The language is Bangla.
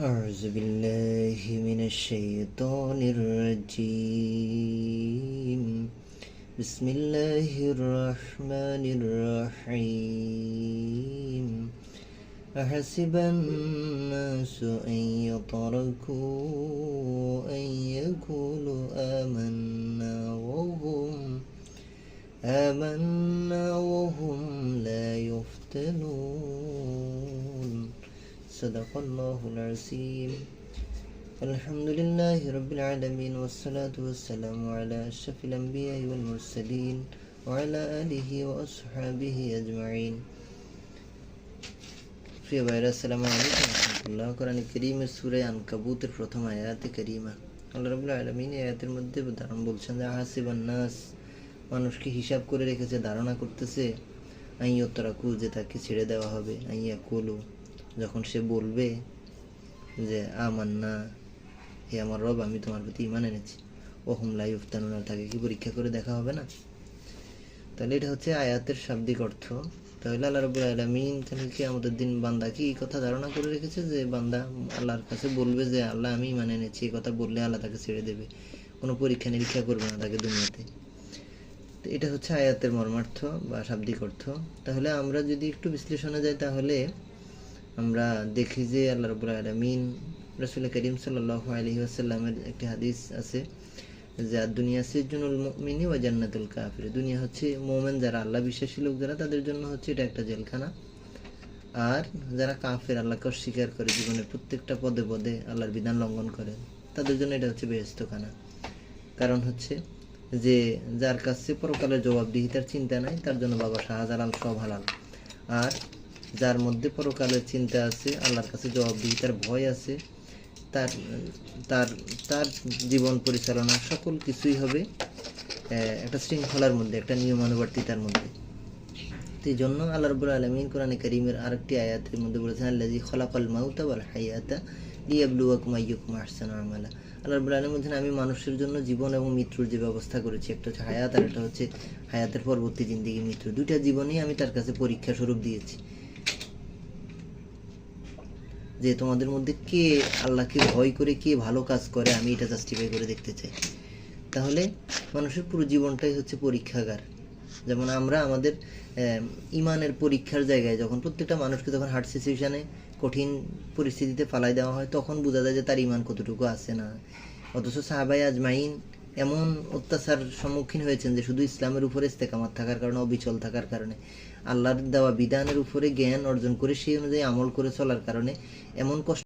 أعوذ بالله من الشيطان الرجيم. بسم الله الرحمن الرحيم. أحسب الناس أن يتركوا أن يقولوا آمنا وهم آمنا وهم لا يفتنون. صدق الله العظيم الحمد لله رب العالمين والصلاة والسلام على أشرف الأنبياء والمرسلين وعلى آله وأصحابه أجمعين প্রিয় ভাইরা আসসালামু আলাইকুম রহমতুল্লাহ কোরআন করিমের সুরে আনকাবুতের প্রথম আয়াতে করিমা আল্লাহ রাবুল্লাহ আলমিন এই আয়াতের মধ্যে দারুণ বলছেন যে হাসিবান নাস মানুষকে হিসাব করে রেখেছে ধারণা করতেছে আইয় তরাকু যে তাকে ছেড়ে দেওয়া হবে আইয়া কলু যখন সে বলবে যে, আমার না, হে আমার রব, আমি তোমার প্রতি ইমান এনেছি। ও হুমলাই উফতানুনার তাকে কি পরীক্ষা করে দেখা হবে না? তাহলে এটা হচ্ছে আয়াতের শাব্দিক অর্থ। তাহলে আল্লাহ রবুল আলমিন তাহলে কি আমাদের দিন বান্দা কি এই কথা ধারণা করে রেখেছে যে, বান্দা আল্লাহর কাছে বলবে যে, আল্লাহ, আমি মানে এনেছি, এই কথা বললে আল্লাহ তাকে ছেড়ে দেবে। কোনো পরীক্ষা নিরীক্ষা করবে না তাকে দুনিয়াতে তো এটা হচ্ছে আয়াতের মর্মার্থ বা শাব্দিক অর্থ। তাহলে আমরা যদি একটু বিশ্লেষণে যাই তাহলে আমরা দেখি যে আল্লাহ রবুল আলমিন রসুল করিম সাল্লাহ আলহি আসাল্লামের একটি হাদিস আছে যে দুনিয়া সিজনুল মিনি ওয়া জান্নাতুল কাফির। দুনিয়া হচ্ছে মোমেন যারা আল্লাহ বিশ্বাসী লোক, যারা তাদের জন্য হচ্ছে এটা একটা জেলখানা। আর যারা কাফের, আল্লাহকে অস্বীকার করে জীবনের প্রত্যেকটা পদে পদে আল্লাহর বিধান লঙ্ঘন করে, তাদের জন্য এটা হচ্ছে বেহস্তখানা কারণ হচ্ছে যে যার কাছে পরকালের জবাবদিহিতার চিন্তা নাই, তার জন্য বাবা শাহজালাল সব হালাল। আর যার মধ্যে পরকালের চিন্তা আছে, আল্লাহর কাছে জবাবদিহিতার ভয় আছে, তার তার তার জীবন পরিচালনা, সকল কিছুই হবে একটা শৃঙ্খলার মধ্যে, একটা নিয়মানুবর্তিতার মধ্যে। তো এই জন্য আল্লাহ রবুল আলমিন কোরআনে করিমের আরেকটি আয়াতের মধ্যে বলেছেন আল্লাহ খলাকাল মাউতা ওয়াল হায়াতা লিয়াবলুয়াকুম আইয়ুকুম আহসানু আমালা। আল্লাহ রবুল আলম বলছেন, আমি মানুষের জন্য জীবন এবং মৃত্যুর যে ব্যবস্থা করেছি, একটা হচ্ছে হায়াত, আর একটা হচ্ছে হায়াতের পরবর্তী জিন্দিগি মৃত্যু। দুইটা জীবনই আমি তার কাছে পরীক্ষা স্বরূপ দিয়েছি। যে তোমাদের মধ্যে কে আল্লাহকে ভয় করে, কে ভালো কাজ করে, আমি এটা জাস্টিফাই করে দেখতে চাই। তাহলে মানুষের পুরো জীবনটাই হচ্ছে পরীক্ষাগার। যেমন আমরা আমাদের ইমানের পরীক্ষার জায়গায় যখন প্রত্যেকটা মানুষকে যখন হার্ট সিচুয়েশানে কঠিন পরিস্থিতিতে ফালাই দেওয়া হয়, তখন বোঝা যায় যে তার ইমান কতটুকু আছে না। অথচ সাহাবাই আজমাইন এমন অত্যাচার সম্মুখীন হয়েছেন যে শুধু ইসলামের উপরে ইস্তেকামাত থাকার কারণে, অবিচল থাকার কারণে। আল্লাহর দেওয়া বিধানের উপরে জ্ঞান অর্জন করে সেই অনুযায়ী আমল করে চলার কারণে এমন কষ্ট